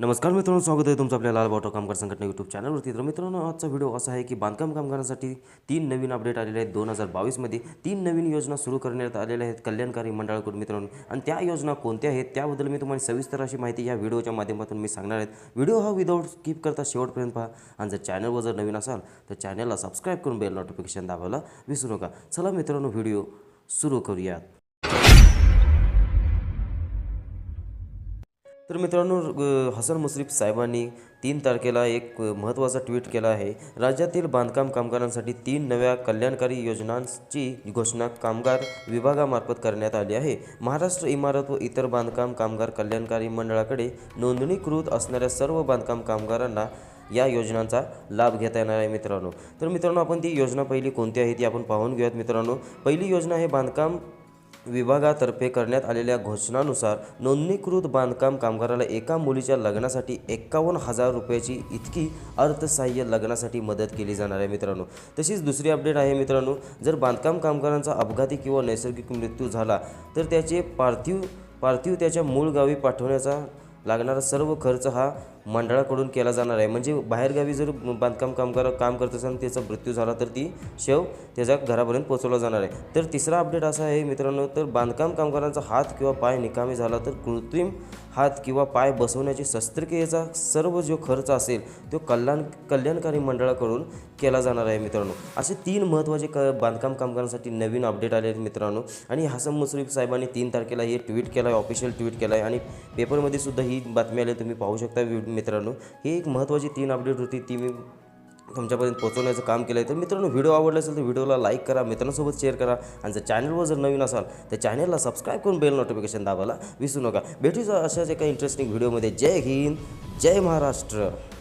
नमस्कार मित्रांनो स्वागत आहे तुमचं आपल्या लाल कामगार संघटना यूट्यूब चॅनलवरती. तर मित्रांनो आजचा व्हिडिओ असा आहे की बांधकाम कामगारांसाठी तीन नवीन अपडेट आलेले आहेत. दोन हजार बावीसमध्ये तीन नवीन योजना सुरू करण्यात आलेल्या आहेत कल्याणकारी मंडळाकडून मित्रांनो. आणि त्या योजना कोणत्या आहेत त्याबद्दल मी तुम्हाला सविस्तर अशी माहिती या व्हिडिओच्या माध्यमातून मी सांगणार आहेत व्हिडिओ हा विदाऊट स्किप करता शेवटपर्यंत पहा. आणि जर चॅनलवर जर नवीन असाल तर चॅनलला सबस्क्राईब करून बेल नोटिफिकेशन दाबायला विसरू नका. चला मित्रांनो व्हिडिओ सुरू करूयात. तर मित्रांनो हसन मुश्रीफ साहेबांनी तीन तारखेला एक महत्त्वाचा ट्विट केला आहे. राज्यातील बांधकाम कामगारांसाठी तीन नव्या कल्याणकारी योजनांची घोषणा कामगार विभागामार्फत करण्यात आली आहे. महाराष्ट्र इमारत व इतर बांधकाम कामगार कल्याणकारी मंडळाकडे नोंदणीकृत असणाऱ्या सर्व बांधकाम कामगारांना या योजनांचा लाभ घेता येणार आहे मित्रांनो. तर मित्रांनो आपण ती योजना पहिली कोणती आहे ती आपण पाहून घेऊयात मित्रांनो. पहिली योजना आहे बांधकाम विभागातर्फे करण्यात आलेल्या घोषणानुसार नोंदणीकृत बांधकाम कामगाराला एका मुलीच्या लग्नासाठी एक्कावन्न हजार रुपयाची इतकी अर्थसहाय्य लग्नासाठी मदत केली जाणार आहे मित्रांनो. तशीच दुसरी अपडेट आहे मित्रांनो जर बांधकाम कामगारांचा अपघाती किंवा नैसर्गिक मृत्यू झाला तर त्याचे पार्थिव पार्थिव त्याच्या मूळ गावी पाठवण्याचा लागणारा सर्व खर्च हा मंडळाकडून केला जाणार आहे. म्हणजे बाहेरगावी जर बांधकाम कामगार काम करत असेल त्याचा मृत्यू झाला तर ती शव त्याच्या घरापर्यंत पोहोचवला जाणार आहे. तर तिसरा अपडेट असा आहे मित्रांनो तर बांधकाम कामगारांचा हात किंवा पाय निकामी झाला तर कृत्रिम हात किंवा पाय बसवण्याची शस्त्रक्रियेचा सर्व जो खर्च असेल तो कल्याण कल्याणकारी मंडळाकडून केला जाणार आहे मित्रांनो. असे तीन महत्त्वाचे क बांधकाम कामगारांसाठी नवीन अपडेट आले आहेत मित्रांनो. आणि हसन मुश्रीफ साहेबांनी तीन तारखेला हे ट्विट केलं आहे ऑफिशियल ट्विट केलं आहे आणि पेपरमध्ये सुद्धा ही बातमी आली तुम्ही पाहू शकता मित्रांनो. ही एक महत्त्वाची तीन अपडेट होती ती मी तुमच्यापर्यंत पोहोचवण्याचं काम केलं आहे तर मित्रांनो व्हिडिओ आवडला असेल तर व्हिडिओला लाईक करा मित्रांसोबत शेअर करा. आणि जर चॅनलवर जर नवीन असाल तर चॅनलला सबस्क्राईब करून बेल नोटिफिकेशन दाबायला विसरू नका. भेटूच अशाच एका इंटरेस्टिंग व्हिडिओमध्ये जय हिंद जय महाराष्ट्र.